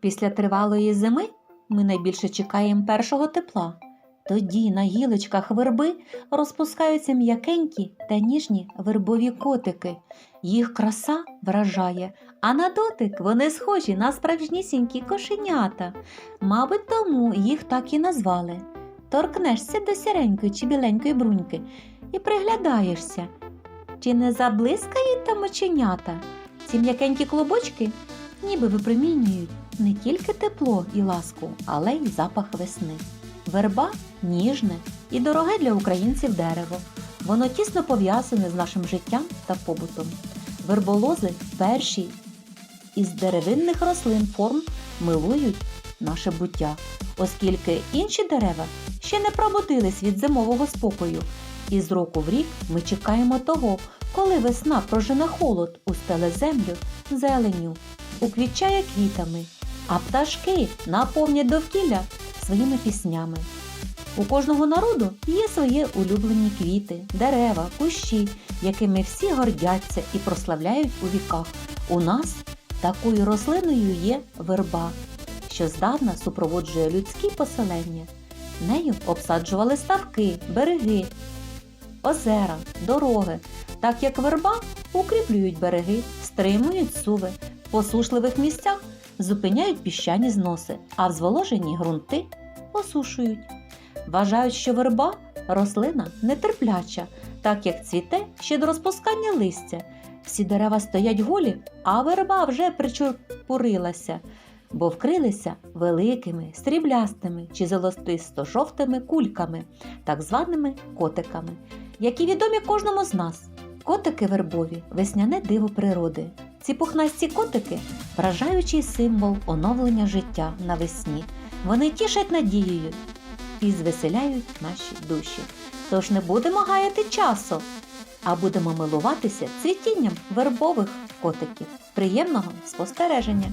Після тривалої зими ми найбільше чекаємо першого тепла. Тоді на гілочках верби розпускаються м'якенькі та ніжні вербові котики. Їх краса вражає, а на дотик вони схожі на справжнісінькі кошенята. Мабуть, тому їх так і назвали. Торкнешся до сіренької чи біленької бруньки і приглядаєшся. Чи не заблискають там оченята? Ці м'якенькі клубочки ніби випромінюють не тільки тепло і ласку, але й запах весни. Верба ніжне і дороге для українців дерево. Воно тісно пов'язане з нашим життям та побутом. Верболози перші із деревинних рослин форм милують наше буття, оскільки інші дерева ще не пробудились від зимового спокою. І з року в рік ми чекаємо того, коли весна прожене холод, устеле землю зеленню, уквітчає квітами, а пташки наповнять довкілля своїми піснями. У кожного народу є свої улюблені квіти, дерева, кущі, якими всі гордяться і прославляють у віках. У нас такою рослиною є верба, що здавна супроводжує людські поселення. Нею обсаджували ставки, береги, озера, дороги, так як верба укріплюють береги, стримують суви, посушливих місцях зупиняють піщані зноси, а в зволожені ґрунти осушують. Вважають, що верба рослина нетерпляча, так як цвіте ще до розпускання листя. Всі дерева стоять голі, а верба вже причепурилася, бо вкрилися великими, сріблястими чи золотисто-жовтими кульками, так званими котиками, які відомі кожному з нас. Котики вербові весняне диво природи. Ці пухнасті котики вражаючий символ оновлення життя навесні. Вони тішать надією і звеселяють наші душі. Тож не будемо гаяти часу, а будемо милуватися цвітінням вербових котиків. Приємного спостереження!